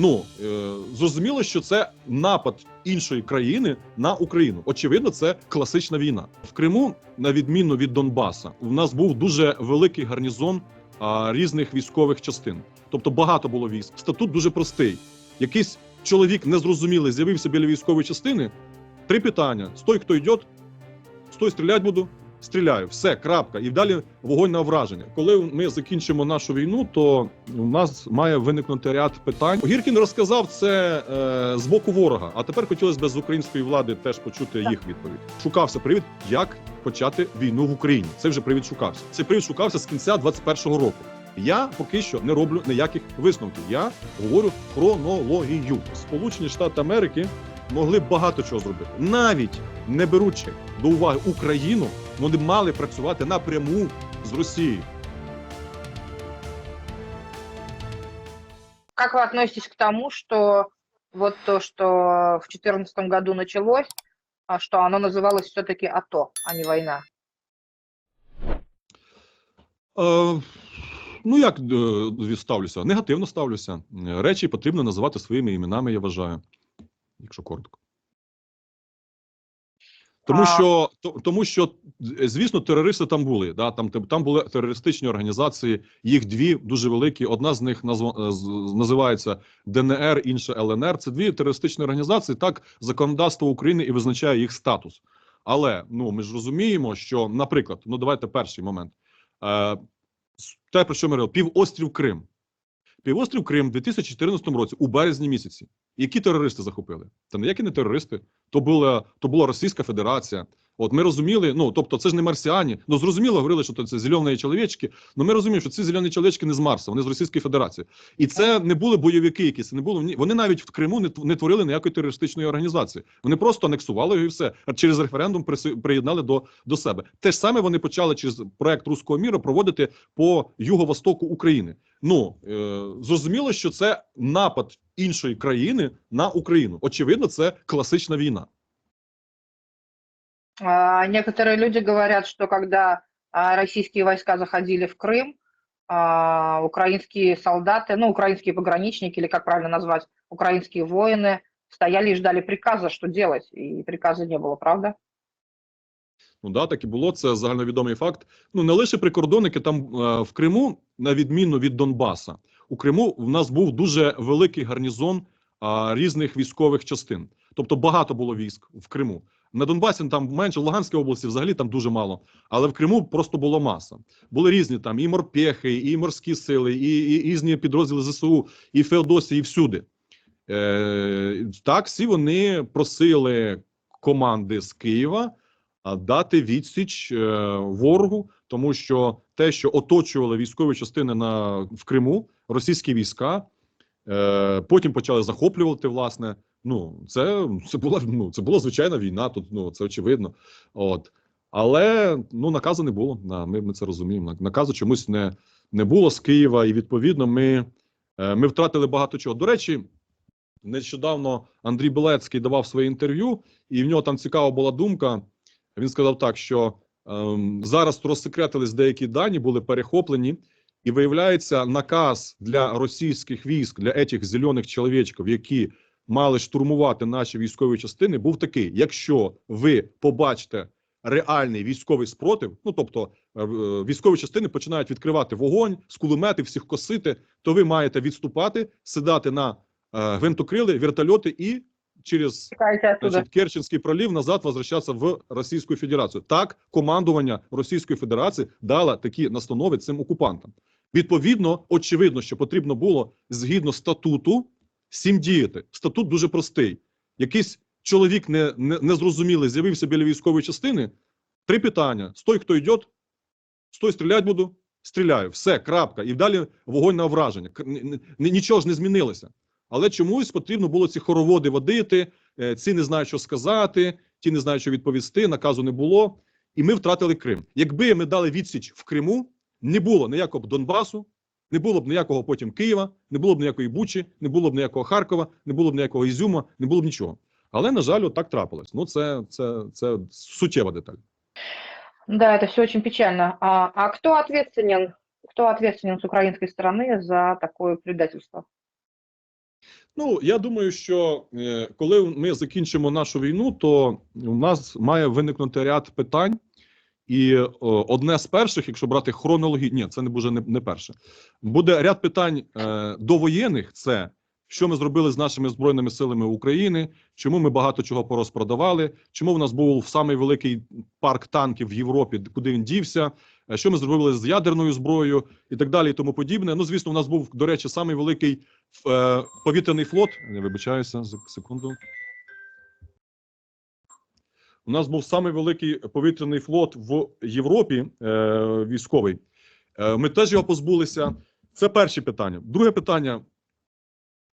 Ну е, зрозуміло, що це напад іншої країни на Україну. Очевидно, це класична війна в Криму, на відміну від Донбаса. У нас був дуже великий гарнізон а, різних військових частин. Тобто багато було військ. Статут дуже простий. Якийсь чоловік незрозумілий з'явився біля військової частини. Три питання: стой, хто йде, стой, стріляти буду. Стріляю, все, крапка, і далі вогонь на враження. Коли ми закінчимо нашу війну, то у нас має виникнути ряд питань. Гіркін розказав це е, з боку ворога. А тепер хотілося б з української влади теж почути їх відповідь. Шукався привід, як почати війну в Україні. Це вже привід шукався. Цей привід шукався з кінця 21-го року. Я поки що не роблю ніяких висновків. Я говорю хронологію. Сполучені Штати Америки могли б багато чого зробити, навіть не беручи до уваги Україну, вони мали працювати напряму з Росією. Как вы относитесь к тому, что вот то, что в 2014 году началось, что оно называлось все-таки АТО, а не война? Е, ну як е, ставлюся? Негативно ставлюся. Речі потрібно називати своїми іменами, я вважаю, якщо коротко. Тому що, то- тому що, звісно, терористи там були. Да? Там, там були терористичні організації, їх дві дуже великі. Одна з них назва, називається ДНР, інша ЛНР. Це дві терористичні організації. Так законодавство України і визначає їх статус. Але ну ми ж розуміємо, що, наприклад, ну давайте перший момент. Е, те, про що ми говорили, півострів Крим. Півострів Крим у 2014 році, у березні місяці. Які терористи захопили? Та ніякі не терористи. То була, то була Російська Федерація. От ми розуміли, ну тобто, це ж не марсіані. Ну зрозуміло, говорили, що це зелені чоловічки. Ну ми розуміємо, що ці зелені чоловічки не з Марса, вони з Російської Федерації. І це не були бойовики, якісь не було. Вони навіть в Криму не, не творили ніякої терористичної організації. Вони просто анексували його і все. А через референдум приєднали до, до себе. Те ж саме вони почали через проект руського міра проводити по юго-востоку України. Ну е, зрозуміло, що це напад іншої країни на Україну. Очевидно, це класична війна. А, Некоторые люди говорят, что когда а, российские войска заходили в Крым, а, украинские солдаты, ну, украинские пограничники, или как правильно назвать, украинские воины стояли и ждали приказа, что делать, и приказа не было, правда? Ну да, так і було. Це загальновідомий факт. Ну не лише прикордонники там е, в Криму, на відміну від Донбаса, у Криму в нас був дуже великий гарнізон а, різних військових частин. Тобто багато було військ в Криму. На Донбасі там менше, в Луганській області взагалі там дуже мало. Але в Криму просто було маса. Були різні там і морпехи, і морські сили, і, і, і різні підрозділи ЗСУ, і Феодосії, і всюди. Е, так, всі вони просили команди з Києва дати відсіч е, ворогу, тому що те, що оточували військові частини на в Криму, російські війська, е, потім почали захоплювати. Власне, ну це, це була ну це була звичайна війна. Тут ну це очевидно. От але ну наказу не було. На ми, ми це розуміємо. Наказу чомусь не, не було з Києва, і відповідно ми, е, ми втратили багато чого. До речі. Нещодавно Андрій Белецький давав своє інтерв'ю, і в нього там цікава була думка. Він сказав так, що ем, зараз розсекретились деякі дані, були перехоплені, і виявляється, наказ для російських військ, для етих зелених чоловічків, які мали штурмувати наші військові частини, був такий: якщо ви побачите реальний військовий спротив, ну тобто е, е, військові частини починають відкривати вогонь з кулеметів, всіх косити, то ви маєте відступати, сідати на е, гвинтокрили, вертольоти і через значить, Керченський пролів назад возвращатися в Російську Федерацію. Так, командування Російської Федерації дало такі настанови цим окупантам. Відповідно, очевидно, що потрібно було згідно статуту всім діяти. Статут дуже простий. Якийсь чоловік не, не, незрозумілий з'явився біля військової частини. Три питання: стой, хто йде, стой, стріляти буду, стріляю. Все, крапка. І далі вогонь на враження. Нічого ж не змінилося. Але чомусь потрібно було ці хороводи водити. е, Ці не знають, що сказати, ті не знають, що відповісти. Наказу не було, і ми втратили Крим. Якби ми дали відсіч в Криму, не було ніякого Донбасу, не було б ніякого потім Києва, не було б ніякої Бучі, не було б ніякого Харкова, не було б ніякого Ізюма, не було б нічого. Але на жаль, от так трапилось. Ну це, це, це суттєва деталь. Да, это все очень печально. А, а кто ответственен, кто ответственен с украинской стороны за такое предательство? Ну я думаю, що е, коли ми закінчимо нашу війну, то у нас має виникнути ряд питань. І е, одне з перших, якщо брати хронологію, ні, це не буде не, не перше. Буде ряд питань е, довоєнних: це що ми зробили з нашими збройними силами України, чому ми багато чого порозпродавали, чому в нас був самий великий парк танків в Європі, куди він дівся, е, що ми зробили з ядерною зброєю і так далі, і тому подібне. Ну, звісно, у нас був, до речі, самий великий е, повітряний флот. Я вибачаюся секунду. У нас був самий великий повітряний флот в Європі е, військовий. Е, ми теж його позбулися. Це перше питання. Друге питання: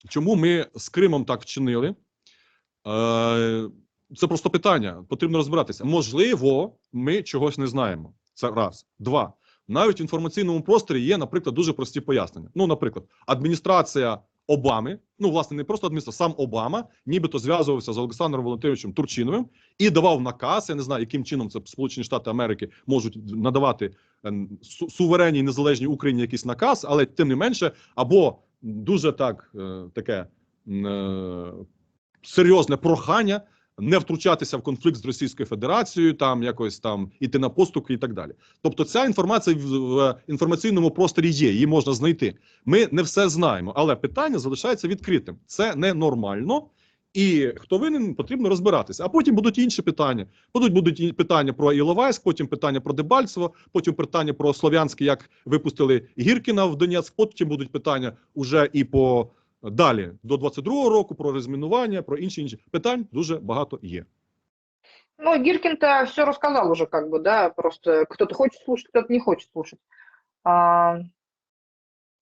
чому ми з Кримом так вчинили? Е, це просто питання. Потрібно розбиратися. Можливо, ми чогось не знаємо. Це раз. Два. Навіть в інформаційному просторі є, наприклад, дуже прості пояснення. Ну, наприклад, адміністрація Обами, ну, власне, не просто адміністра, сам Обама, нібито зв'язувався з Олександром Валентиновичем Турчиновим і давав наказ. Я не знаю, яким чином це Сполучені Штати Америки можуть надавати е, су- суверенній незалежній Україні якийсь наказ, але тим не менше, або дуже так е, таке е, серйозне прохання не втручатися в конфлікт з Російською Федерацією, там якось там іти на поступки і так далі. Тобто, ця інформація в, інформаційному просторі є, її можна знайти. Ми не все знаємо, але питання залишається відкритим. Це ненормально. І хто винен, потрібно розбиратися. А потім будуть інші питання. Будуть будуть питання про Іловайськ, потім питання про Дебальцево, потім питання про Слов'янське, як випустили Гіркіна в Донецьк. Потім будуть питання уже і по далі до 22-го року про розмінування, про інші інші питань дуже багато є. Ну, Гиркин-то все рассказал уже, как бы, да, просто кто-то хочет слушать, кто-то не хочет слушать. А,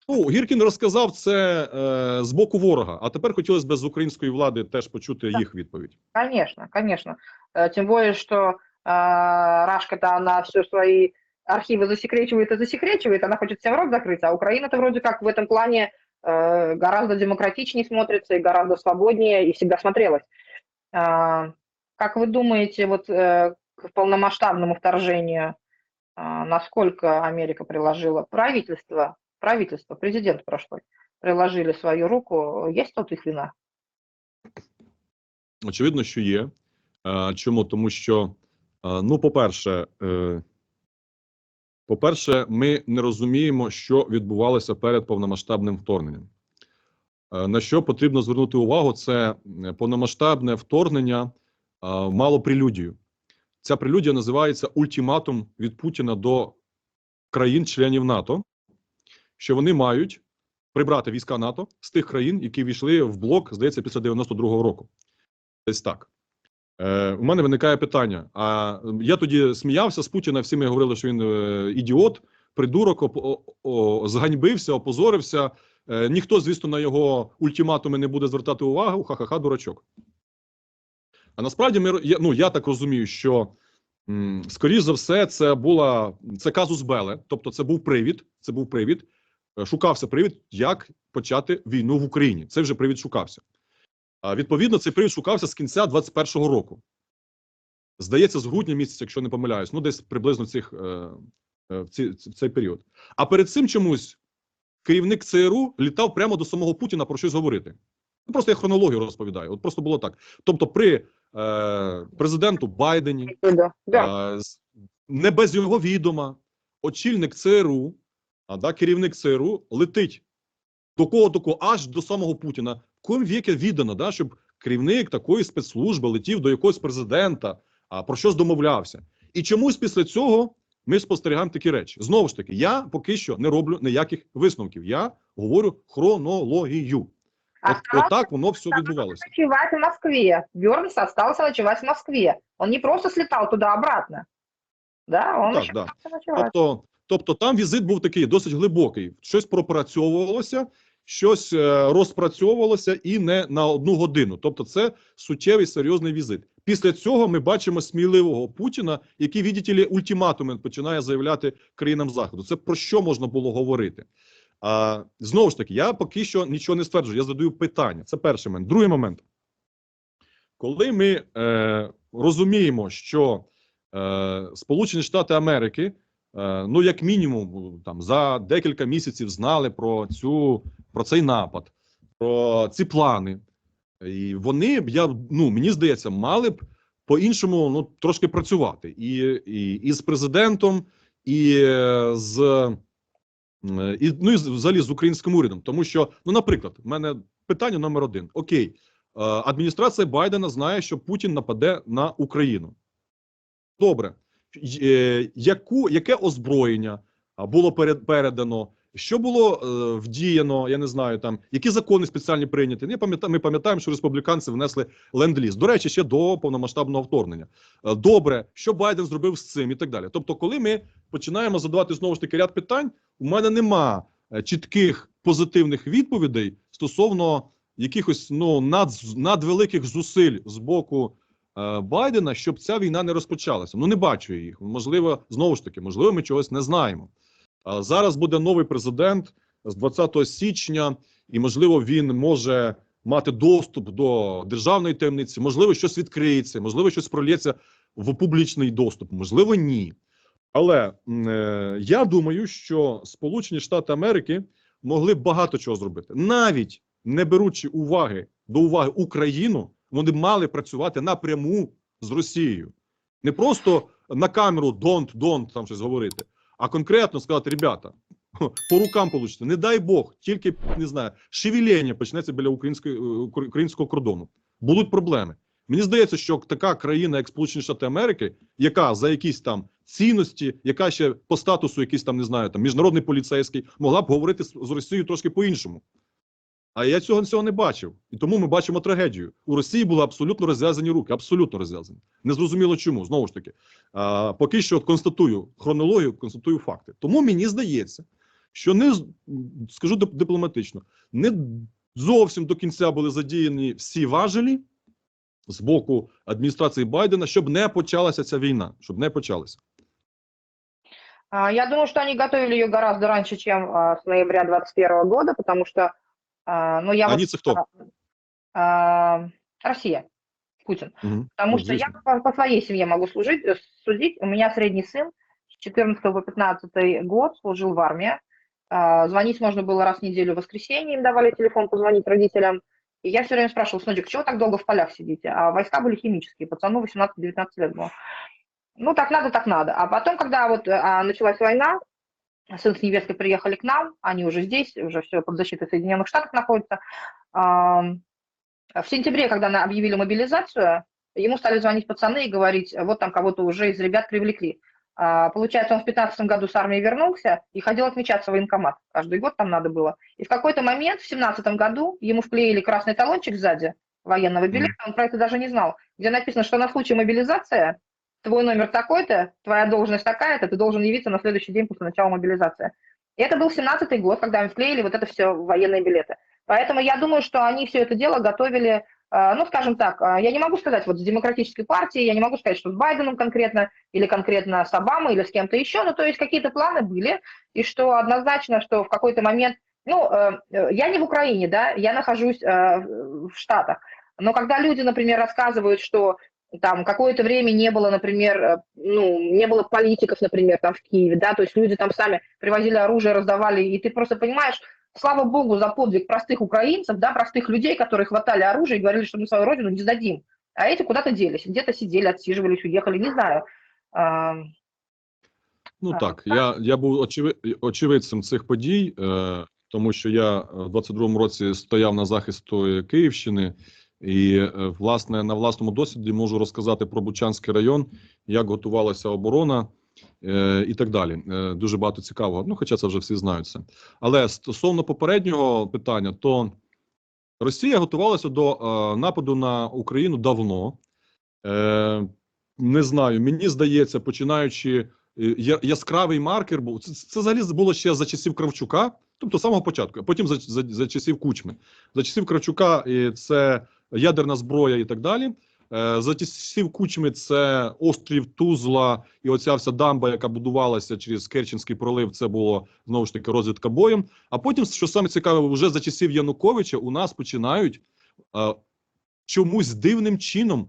Ну, Гіркін розказав це е, з боку ворога. А тепер хотілося б з української влади теж почути Так. їх відповідь. Конечно, конечно. Э, Тем более, что э, Рашка-то она все свои архивы засекречивает и засекречивает, она хочет всем рот закрыть, а Украина-то вроде как в этом плане э, гораздо демократичнее смотрится и гораздо свободнее, и всегда смотрелась. А, Как вы думаете, вот э, к полномасштабному вторжению а, насколько Америка приложила правительство, правительство, президент прошлый, приложили свою руку, есть тут их вина? Очевидно, що є. Е, Чому? Тому що, ну, по-перше, по-перше, ми не розуміємо, що відбувалося перед повномасштабним вторгненням. Е, На що потрібно звернути увагу, це е, повномасштабне вторгнення е, мало прелюдію. Ця прелюдія називається ультиматум від Путіна до країн-членів НАТО, що вони мають прибрати війська НАТО з тих країн, які війшли в блок, здається, після 92-го року. Десь так. Е, у мене виникає питання. А я тоді сміявся з Путіна, всі ми говорили, що він е, ідіот, придурок, оп- о, о, зганьбився, опозорився. Е, ніхто, звісно, на його ультиматуми не буде звертати увагу. Ха-ха-ха, дурачок. А насправді ми, я, ну, я так розумію, що скоріш за все, це була це казус Беле, тобто це був привід. Це був привід. Шукався привід, як почати війну в Україні. Це вже привід шукався. Відповідно, цей привід шукався з кінця 21-го року. Здається, з грудня місяця, якщо не помиляюсь, ну десь приблизно цих, е, е, в, ці, в цей період. А перед цим чомусь керівник ЦРУ літав прямо до самого Путіна про щось говорити. Ну, просто я хронологію розповідаю. От просто було так. Тобто, при е, президенту Байдені, е, не без його відома, очільник ЦРУ, а да, керівник ЦРУ летить до кого до кого, аж до самого Путіна. В коїм віки віддано, да, щоб керівник такої спецслужби летів до якогось президента, а про щось домовлявся. І чомусь після цього ми спостерігаємо такі речі. Знову ж таки, я поки що не роблю ніяких висновків. Я говорю хронологію. От, Осталось отак воно все відбувалося. ночевать в Москве. Бёрнс остался ночевать в Москве. Он не просто слетал туда-обратно. Да, он Так, да. Тобто, тобто там візит був такий досить глибокий. Щось пропрацьовувалося, щось е, розпрацьовувалося і не на одну годину. Тобто, це суттєвий серйозний візит. Після цього ми бачимо сміливого Путіна, який, ли, ультиматуми починає заявляти країнам заходу. Це про що можна було говорити? А, знову ж таки, я поки що нічого не стверджую. Я задаю питання. Це перший момент. Другий момент. Коли ми е, розуміємо, що е, Сполучені Штати Америки, ну як мінімум, там за декілька місяців знали про цю про цей напад, про ці плани. І вони б я ну мені здається, мали б по-іншому ну трошки працювати і, і, і з президентом, і е, з е, і, ну і взагалі з українським урядом. Тому що, ну, наприклад, в мене питання номер один: Окей, е, адміністрація Байдена знає, що Путін нападе на Україну. Добре, е, яку яке озброєння було перед, передано? Що було е, вдіяно? Я не знаю там, які закони спеціальні прийняті. Я пам'ятаю, ми пам'ятаємо, що республіканці внесли ленд-ліз. До речі, ще до повномасштабного вторгнення. Е, Добре, що Байден зробив з цим і так далі. Тобто, коли ми починаємо задавати знову ж таки ряд питань, у мене нема е, чітких позитивних відповідей стосовно якихось ну над, надвеликих зусиль з боку е, Байдена, щоб ця війна не розпочалася. Ну не бачу їх. Можливо, знову ж таки, можливо, ми чогось не знаємо. А зараз буде новий президент з 20 січня, і можливо, він може мати доступ до державної таємниці. Можливо, щось відкриється, можливо, щось пролється в публічний доступ. Можливо, ні. Але е, я думаю, що Сполучені Штати Америки могли багато чого зробити, навіть не беручи уваги до уваги Україну, вони мали працювати напряму з Росією, не просто на камеру don't, don't там щось говорити, а конкретно сказати: ребята, по рукам получите. Не дай Бог, тільки не знаю, шевеління почнеться біля української е, українського кордону. Будуть проблеми. Мені здається, що така країна, як Сполучені Штати Америки, яка за якісь там цінності, яка ще по статусу, якийсь там не знаю, там міжнародний поліцейський, могла б говорити з Росією трошки по-іншому. А я цього цього не бачив. І тому ми бачимо трагедію. У Росії були абсолютно розв'язані руки, абсолютно розв'язані. Незрозуміло чому. Знову ж таки, а, поки що констатую хронологію, констатую факти. Тому мені здається, що не скажу дипломатично, не зовсім до кінця були задіяні всі важелі з боку адміністрації Байдена, щоб не почалася ця війна, щоб не почалася. Я думаю, что они готовили ее гораздо раньше, чем с ноября 2021 года, потому что, а, ну, я вот, Они це хто? а, Россия, Путин. Угу. Потому Ну, что я по, по своей семье могу служить, э, судить. У меня средний сын с 14 по 15 год служил в армии. А, Звонить можно было раз в неделю в воскресенье, им давали телефон позвонить родителям. И я все время спрашивала, сыночек, чего так долго в полях сидите? А войска были химические, пацану 18-19 лет было. Ну, так надо, так надо. А потом, когда вот а, началась война, сын с невесткой приехали к нам, они уже здесь, уже все под защитой Соединенных Штатов находятся. В сентябре, когда объявили мобилизацию, ему стали звонить пацаны и говорить, вот там кого-то уже из ребят привлекли. А, Получается, он в 15 году с армии вернулся и ходил отмечаться в военкомат. Каждый год там надо было. И в какой-то момент, в 17 году, ему вклеили красный талончик сзади военного билета, он про это даже не знал, где написано, что на случай мобилизации твой номер такой-то, твоя должность такая-то, ты должен явиться на следующий день после начала мобилизации. И это был 17-й год, когда им вклеили вот это все военные билеты. Поэтому я думаю, что они все это дело готовили, э, ну, скажем так, э, я не могу сказать вот с демократической партией, я не могу сказать, что с Байденом конкретно, или конкретно с Обамой, или с кем-то еще, ну, то есть какие-то планы были, и что однозначно, что в какой-то момент, ну, э, я не в Украине, да, я нахожусь в Штатах, но когда люди, например, рассказывают, что там какое-то время не было, например, э, ну, не было политиков, например, там в Киеве, да, то есть люди там сами привозили оружие, раздавали, и ты просто понимаешь, слава богу за подвиг простых украинцев, да, простых людей, которые хватали оружие и говорили, что мы свою родину не сдадим. А эти куда-то делись, где-то сидели, отсиживались, уехали, не знаю. А, Ну А, так, я, я був очеви, очевидцем цих подій, е, тому що я е, в 22-му році стояв на захист тої Київщини, І е, власне на власному досвіді можу розказати про Бучанський район, як готувалася оборона е, і так далі. Е, дуже багато цікавого. Ну, хоча це вже всі знають це. Але стосовно попереднього питання, то Росія готувалася до е, нападу на Україну давно. Е, не знаю, мені здається, починаючи е, я- яскравий маркер був. Це, це взагалі було ще за часів Кравчука, тобто самого початку, а потім за, за, за часів Кучми. За часів Кравчука це ядерна зброя і так далі. Е, За часів Кучми це острів Тузла і оця вся дамба, яка будувалася через Керченський пролив. Це було знову ж таки розвідка боєм. А потім, що саме цікаве, вже за часів Януковича у нас починають е, чомусь дивним чином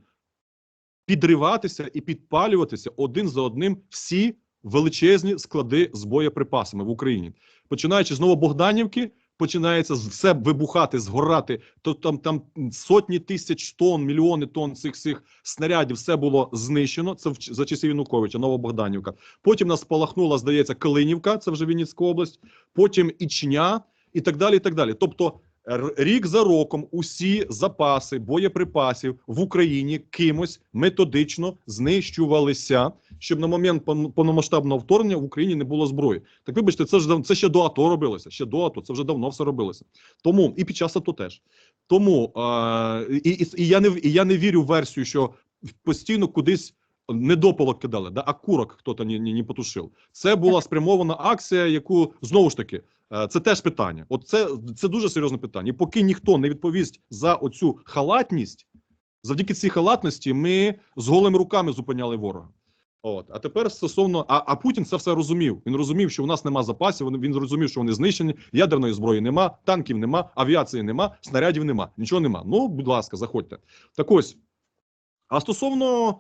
підриватися і підпалюватися один за одним всі величезні склади з боєприпасами в Україні, починаючи з Новобогданівки, починається все вибухати, згорати, то там, там сотні тисяч тонн, мільйони тонн цих цих снарядів, все було знищено. Це в за часів Януковича, Новобогданівка. Потім нас спалахнула, здається, Калинівка, це вже Вінницька область, потім Ічня і так далі. і так далі. Тобто рік за роком усі запаси боєприпасів в Україні кимось методично знищувалися, щоб на момент повномасштабного вторгнення в Україні не було зброї. Так вибачте, це ж це ще до АТО робилося. Ще до АТО, це вже давно все робилося. Тому і під час АТО теж. Тому а, і, і, я не і я не вірю в версію, що постійно кудись недопалок кидали, да, а курок хто-то не, не, не потушив. Це була спрямована акція, яку знову ж таки. Е, Це теж питання. От це, це дуже серйозне питання. І поки ніхто не відповість за оцю халатність, завдяки цій халатності ми з голими руками зупиняли ворога. От, а тепер стосовно, а, а Путін це все розумів. Він розумів, що у нас нема запасів. Він, він розумів, що вони знищені, ядерної зброї нема, танків нема, авіації нема, снарядів нема, нічого нема. Ну, будь ласка, заходьте. Так ось. А стосовно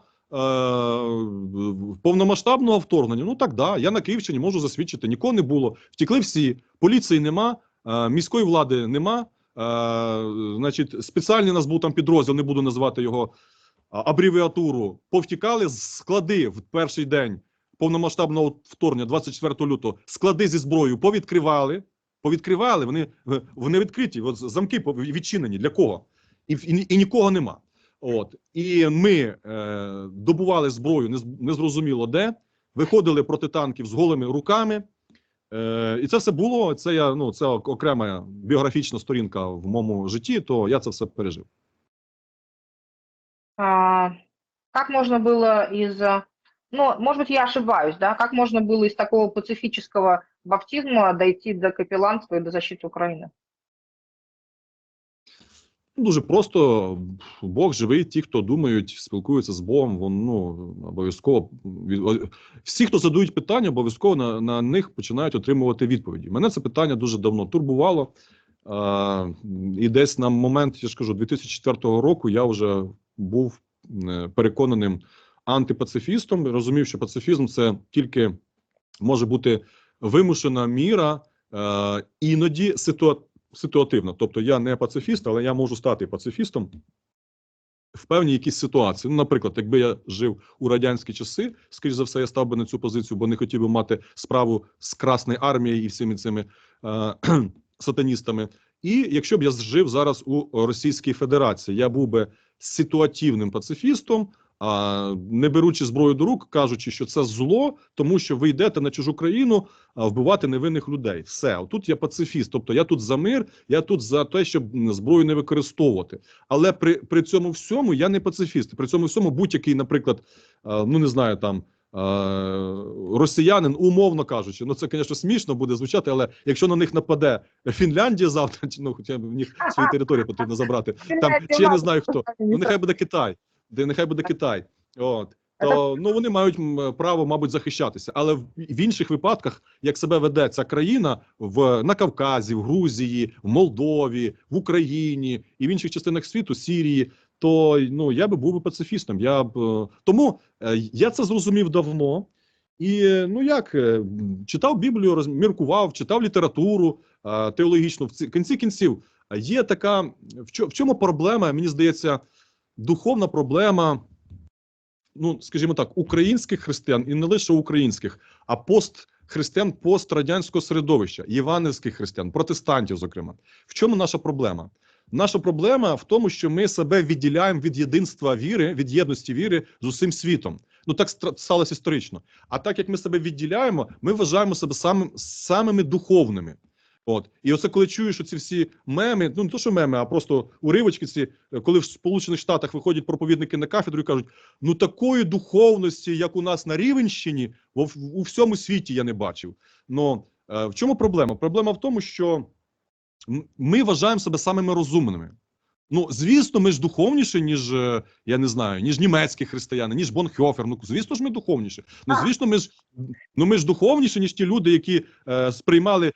повномасштабного вторгнення, ну так да, я на Київщині можу засвідчити, нікого не було. Втекли всі, поліції нема, е, міської влади нема. Е, значить, спеціальний нас був там підрозділ, не буду називати його абревіатуру. Повтікали склади в перший день повномасштабного вторгнення, 24 лютого, склади зі зброєю повідкривали. Повідкривали, вони, е, вони відкриті, от замки відчинені. Для кого? І, і, і нікого нема. От і ми е, добували зброю, не, не зрозуміло де, виходили проти танків з голими руками. Е, і це все було. Це я ну це ок- окрема біографічна сторінка в моєму житті. То я це все пережив. А, как можно было из, а, ну, может быть, я ошибаюсь, да, как можно было из такого пацифического баптизма дойти до капелланства и до защиты Украины? Дуже просто Бог живий. Ті, хто думають, спілкуються з Богом, вон, ну обов'язково всі, хто задають питання, обов'язково на, на них починають отримувати відповіді. Мене це питання дуже давно турбувало. А, і десь на момент, я ж кажу, 2004 року я вже був е, переконаним антипацифістом. Розумів, що пацифізм це тільки може бути вимушена міра, е, іноді ситуа ситуативно. Тобто я не пацифіст, але я можу стати пацифістом в певній якійсь ситуації. Ну, наприклад, якби я жив у радянські часи, скоріш за все, я став би на цю позицію, бо не хотів би мати справу з Красною армією і всіми цими е, сатаністами. І якщо б я жив зараз у Російській Федерації, я був би ситуативним пацифістом, не беручи зброю до рук, кажучи, що це зло, тому що ви йдете на чужу країну а, вбивати невинних людей. Все, тут я пацифіст, тобто я тут за мир, я тут за те, щоб зброю не використовувати. Але при, при цьому всьому я не пацифіст. При цьому всьому будь-який, наприклад, а, ну не знаю, там. Росіянин, умовно кажучи, ну це, звісно, смішно буде звучати, але якщо на них нападе Фінляндія завтра, ну хоча б в них свої території потрібно забрати, там чи я не знаю хто, ну нехай буде Китай, де нехай буде Китай. От то ну вони мають право, мабуть, захищатися. Але в, в інших випадках, як себе веде ця країна в на Кавказі, в Грузії, в Молдові, в Україні і в інших частинах світу, Сірії, то ну я би був би пацифістом. Я б е, тому е, я це зрозумів давно. І ну як е, читав Біблію, розміркував, читав літературу теологічну. В кінці кінців є така в чому проблема? Мені здається, духовна проблема ну скажімо так, українських християн і не лише українських, а постхристиян пострадянського середовища, євангельських християн, протестантів, зокрема. В чому наша проблема? Наша проблема в тому, що ми себе відділяємо від єдинства віри, від єдності віри з усім світом. Ну так сталося історично. А так як ми себе відділяємо, ми вважаємо себе самим самими духовними. От і оце коли чуєш оці всі меми, ну не то, що меми, а просто уривочки ці, е, коли в Сполучених Штатах виходять проповідники на кафедру і кажуть: ну такої духовності, як у нас на Рівенщині, у всьому світі я не бачив. Ну е, в чому проблема? Проблема в тому, що ми вважаємо себе самими розумними. Ну, звісно, ми ж духовніші, ніж е, я не знаю, ніж німецькі християни, ніж Бонхьофер. Ну, звісно ж, ми духовніші. Ну, звісно, ми ж ну ми ж духовніші, ніж ті люди, які е, сприймали. Е,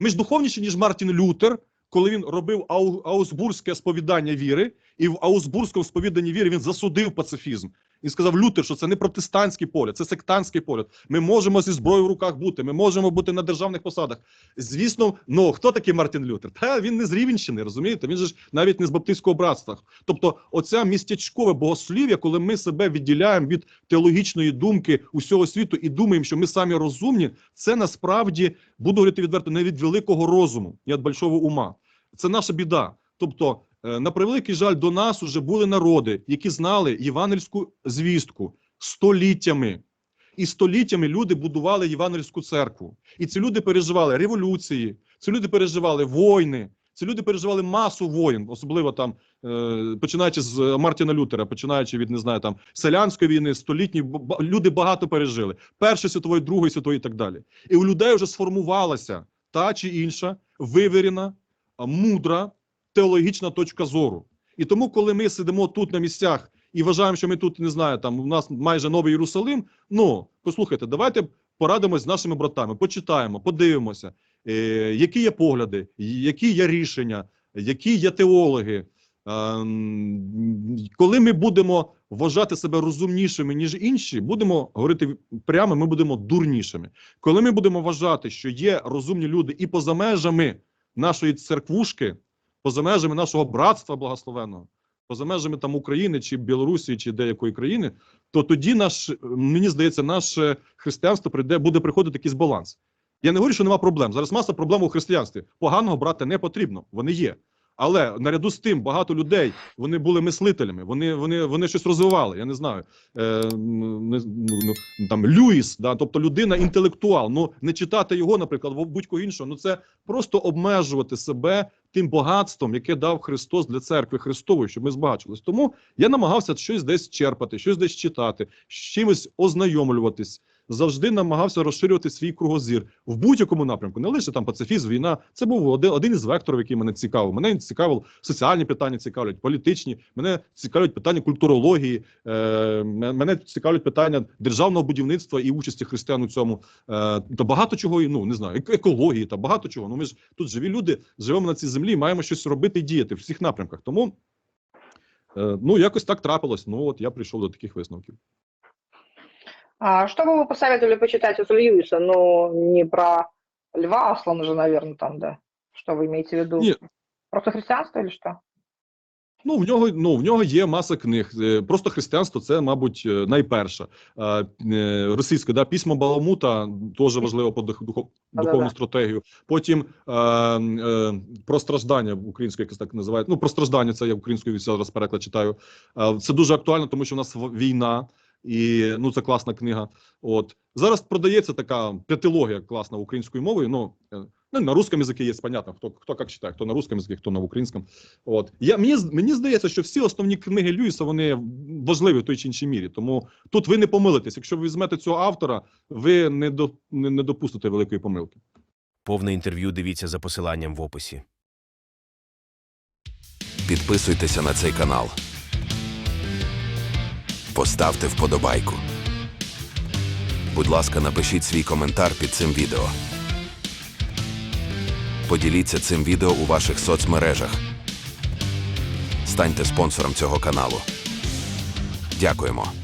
ми ж духовніші, ніж Мартін Лютер, коли він робив ау, аусбурзьке сповідання віри, і в аусбурзькому сповіданні віри він засудив пацифізм. Він сказав Лютер, що це не протестантський погляд, це сектантський погляд. Ми можемо зі зброєю в руках бути, ми можемо бути на державних посадах. Звісно, ну хто такий Мартін Лютер? Та він не з Рівенщини, розумієте? Він же ж навіть не з Баптистського братства. Тобто, оця містечкове богослів'я, коли ми себе відділяємо від теологічної думки усього світу і думаємо, що ми самі розумні, це насправді буду говорити відверто не від великого розуму, не від большого ума. Це наша біда. Тобто, на превеликий жаль, до нас уже були народи, які знали євангельську звістку століттями. І століттями люди будували євангельську церкву. І ці люди переживали революції, ці люди переживали війни, ці люди переживали масу воїн, особливо там, е, починаючи з Мартіна Лютера, починаючи від не знаю там селянської війни, столітні люди багато пережили. Першої світової, другої світової і так далі. І у людей вже сформувалася та чи інша вивірена, мудра теологічна точка зору. І тому, коли ми сидимо тут на місцях і вважаємо, що ми тут не знаю, там у нас майже новий Єрусалим. Ну послухайте, давайте порадимось з нашими братами, почитаємо, подивимося, е, які є погляди, які є рішення, які є теологи. Ем, Коли ми будемо вважати себе розумнішими ніж інші, будемо говорити прямо, ми будемо дурнішими. Коли ми будемо вважати, що є розумні люди і поза межами нашої церквушки, поза межами нашого братства благословенного, поза межами там України чи Білорусі, чи деякої країни, то тоді наш, мені здається, наше християнство прийде, буде приходити якийсь баланс. Я не говорю, що нема проблем. Зараз маса проблем у християнстві. Поганого брати не потрібно, вони є. Але наряду з тим багато людей вони були мислителями, вони, вони, вони щось розвивали. Я не знаю. Е, не, ну, ну, там Люїс, да, тобто людина інтелектуал. Ну не читати його, наприклад, будь-кого іншого. Ну це просто обмежувати себе тим багатством, яке дав Христос для церкви Христової, щоб ми збагачились. Тому я намагався щось десь черпати, щось десь читати, з чимось ознайомлюватись. Завжди намагався розширювати свій кругозір в будь-якому напрямку, не лише там пацифізм, війна. Це був один, один із векторів, який мене цікавив. Мене цікавили соціальні питання, цікавлять політичні. Мене цікавлять питання культурології. Е, мене цікавлять питання державного будівництва і участі християн у цьому. Е, та багато чого, ну не знаю, екології та багато чого. Ну ми ж тут живі люди, живемо на цій землі, маємо щось робити і діяти в всіх напрямках. Тому е, ну якось так трапилось. Ну от я прийшов до таких висновків. А что бы вы посоветовали почитать из Льюиса? Ну, не про Льва Аслана же, наверное, там, да? Что вы имеете в виду? Нет. Просто христианство или что? Ну, в нього ну в нього є маса книг. Е, Просто християнство це, мабуть, е, найперше. Е, е, Російське да, письмо Баламута теж важливо по дух- духов- Да-да-да. духовну стратегію. Потім е, е, про страждання українською, якось так називають. Ну, про страждання це я українською зараз переклад читаю. Е, Це дуже актуально, тому що в нас в- війна. І ну це класна книга. От зараз продається така п'ятилогія класна українською мовою. Ну е, ну на русском язикі є понятно, хто хто як читає, хто на русском язикі, хто на українському. От я мені мені здається, що всі основні книги Льюіса вони важливі в той чи іншій мірі. Тому тут ви не помилитесь. Якщо ви візьмете цього автора, ви не до не, не допустите великої помилки. Повне інтерв'ю дивіться за посиланням в описі. Підписуйтеся на цей канал. Поставте вподобайку. Будь ласка, напишіть свій коментар під цим відео. Поділіться цим відео у ваших соцмережах. Станьте спонсором цього каналу. Дякуємо.